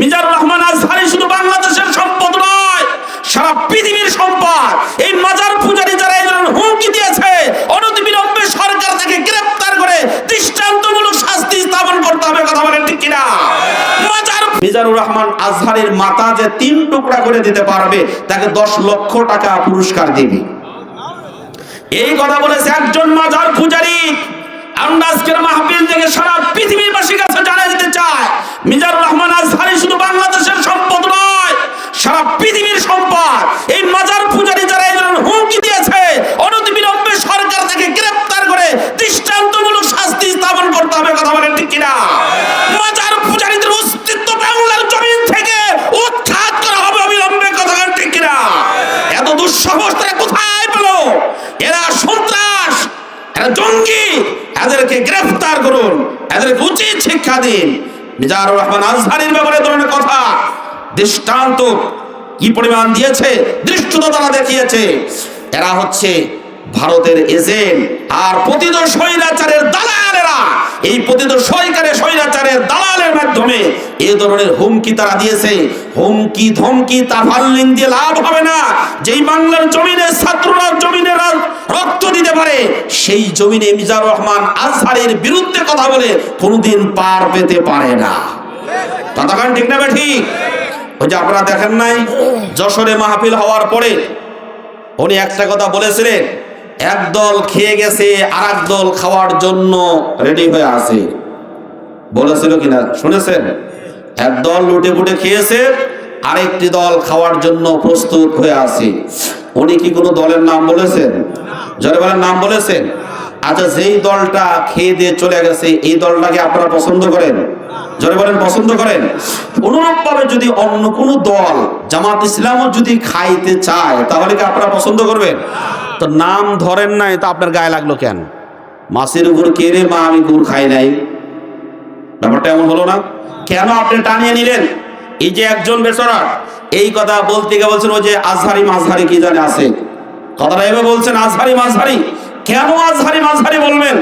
মিজানুর রহমান আজহারি শুধু বাংলাদেশের সম্পদ নয়, সারা পৃথিবীর সম্পদ। এই মাজার পূজারী যারা এই হুমকি দিয়েছে অনতিবিলম্বে সরকার তাকে গ্রেফতার করে দৃষ্টান্তমূলক শাস্তি স্থাপন করতে হবে, কথা বলেন ঠিক কিনা? মাজার মিজানুর রহমান আজহারের মাথা যে তিন টুকরা করে দিতে পারবে, তাকে দশ লক্ষ টাকা পুরস্কার দিবে। এই কথা বলেছে একজন মাজার পূজারী। আমরা আজকের মাহফিল থেকে সারা পৃথিবীবাসীর কাছে সারা পৃথিবীর সম্পদ। এই মাজার পূজারী যারা এই হুমকি দিয়েছে, অনতিবিলম্বে সরকার তাকে গ্রেফতার করে দৃষ্টান্তমূলক শাস্তি স্থাপন করতে হবে, কথা বলেন ঠিক কিনা? মাজার পূজারীদের অস্তিত্ব বাংলার জমিন থেকে উৎখাত করা হবে অবিলম্বে, কথা বলেন ঠিক কিনা? এত দুঃসাহস তারা কোথায় পেল? এরা সন্ত্রাস, এরা জঙ্গি, এদেরকে গ্রেফতার করুন, এদেরকে উচিত শিক্ষা দিন। মিজানুর রহমান আজহারির ব্যাপারে ধরনের কথা। দৃষ্টান্ত কি পরিমাণ দিয়েছে? দৃষ্টতা তারা দেখিয়েছে। এরা হচ্ছে ভারতের এজেন্ট আর পতিত স্বৈরাচারের দালালেরা। এই পতিত সরকারে স্বৈরাচারের দালালের মাধ্যমে এ ধরনের হুমকি তারা দিয়েছে। হুমকি, ধমকি তাফাল্লিং দিয়ে লাভ হবে না। যেই বাংলার জমিনে ছাত্ররা জমিনে রক্ত দিতে পারে, সেই জমিনে মিজার রহমান আজহারের বিরুদ্ধে কথা বলে কোনোদিন পার পেতে পারে না। ততক্ষণ ঠিক না ঠিক? যে আপনারা দেখেন নাই, যশোরে মাহফিল হওয়ার পরে উনি একটা কথা বলেছিলেন একদল খেয়ে গেছে আর দল খাওয়ার জন্য রেডি হয়ে আছে। বলেছিল কিনা, শুনেছেন? এক দল লুটে পুটে খেয়েছে, আরেকটি দল খাওয়ার জন্য প্রস্তুত হয়ে আছে। উনি কি কোনো দলের নাম বলেছেন? জরে বলেন, নাম বলেছেন? আচ্ছা যেই দলটা খেয়ে দিয়ে চলে গেছে, এই দলটাকে আপনারা পছন্দ করেন? জরে বলেন, পছন্দ করেন? অনুরূপ ভাবে যদি অন্য কোন দল জামাত ইসলামও যদি খাইতে চায়, তাহলে কি আপনারা পছন্দ করবেন? তো নাম ধরেন নাই, তা আপনার গায়ে লাগল কেন? মাছের উপর রে মা, আমি গুড় খাই নাই। ব্যাপারটা এমন হলো না? কেন আপনি টানিয়ে নিলেন? এই যে একজন বেসরার, এই কথা বলতে গিয়ে বলছেন, ওই যে আজহারি মাঝহারি কি জানে আছে? কথাটা এভাবে বলছেন, আজহারি মাঝহারি। কেন আজহারি মাঝহারি বলবেন?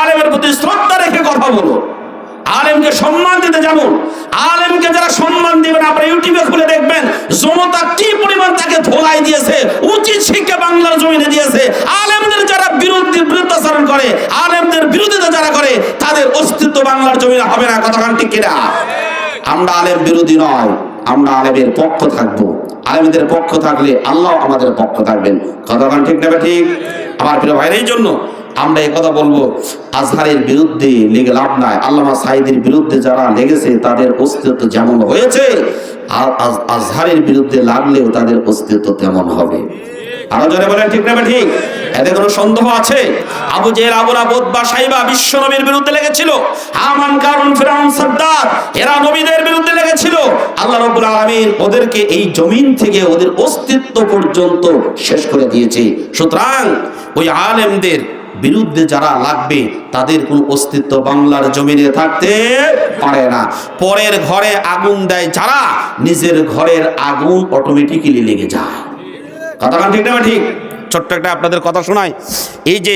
আলেমের প্রতি শ্রদ্ধা রেখে কথা বলো আলেমকে সম্মান দিতে যেমন আলেমকে যারা সম্মান দিবেন, আপনারা ইউটিউবে খুলে দেখবেন, জনতা কি পরিমাণ তাকে ধোলাই দিয়েছে, উচিত শিক্ষা বাংলার জমিনে দিয়েছে। আলেমদের যারা বিরুদ্ধে বিরুদ্ধাচরণ করে, আলেমদের বিরোধিতা যারা করে, তাদের অস্তিত্ব বাংলার জমিনে হবে না, কথাখান ঠিক কিনা? আমরা আলেম বিরোধী নয়, আমরা আলেমের পক্ষ থাকব। আলেমদের পক্ষ থাকলে আল্লাহ আমাদের পক্ষ থাকবেন, কথাখান ঠিক নেবে ঠিক? আমার প্রিয় ভাইয়ের জন্য আমরা কথা বলব, আজহারের বিরুদ্ধে লেগে লাভ নাই। আল্লামা সাইদের বিরুদ্ধে যারা লেগেছে, তাদের অস্তিত্ব যেমন হয়েছে আজহারের বিরুদ্ধে লাগলেও তাদের অস্তিত্ব তেমন হবে। আরও জনে বলেন, ঠিক না ঠিক এতে কোনো সন্দেহ আছে? আবু বা সাইবা বিশ্ব নবীর বিরুদ্ধে লেগেছিল? হামান এরা নবীদের বিরুদ্ধে লেগেছিল? আল্লাহ রাব্বুল আলামিন ওদেরকে এই জমিন থেকে ওদের অস্তিত্ব পর্যন্ত শেষ করে দিয়েছে। সুতরাং ওই আলেমদের বিরুদ্ধে যারা লাগবে, তাদের কোনো অস্তিত্ব বাংলার জমিনে থাকতে পারে না। পরের ঘরে আগুন দেয় যারা, নিজের ঘরের আগুন অটোমেটিক্যালি লেগে যায়। কথাটা ঠিক না ঠিক? ছোট্ট একটা আপনাদের কথা শোনায় এই যে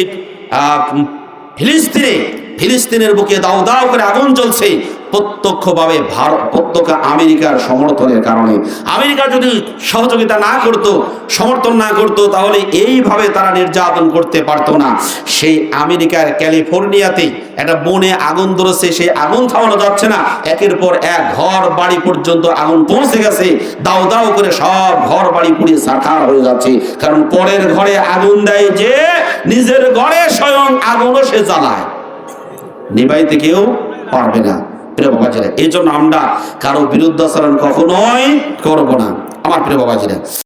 ফিলিস্তিনে, ফিলিস্তিনের বুকে দাও দাও করে আগুন জ্বলছে প্রত্যক্ষভাবে ভারত প্রত্যক্ষ আমেরিকার সমর্থনের কারণে। আমেরিকা যদি সহযোগিতা না করত, সমর্থন না করত, তাহলে এইভাবে তারা নির্যাতন করতে পারতো না। সেই আমেরিকার ক্যালিফোর্নিয়াতে একটা বনে আগুন ধরেছে, সেই আগুন থামানো যাচ্ছে না। একের পর এক ঘর বাড়ি পর্যন্ত আগুন পৌঁছে গেছে। দাও দাও করে সব ঘর বাড়ি পুড়িয়ে সাকার হয়ে যাচ্ছে। কারণ পরের ঘরে আগুন দেয় যে, নিজের ঘরে স্বয়ং আগুনও সে জ্বালায়। নিবাইতে কেউ পারবে না। প্রিয় এই জন্য আমরা কারও বিরুদ্ধাচরণ কখনোই করব না। আমার প্রিয় বাবাজিরা।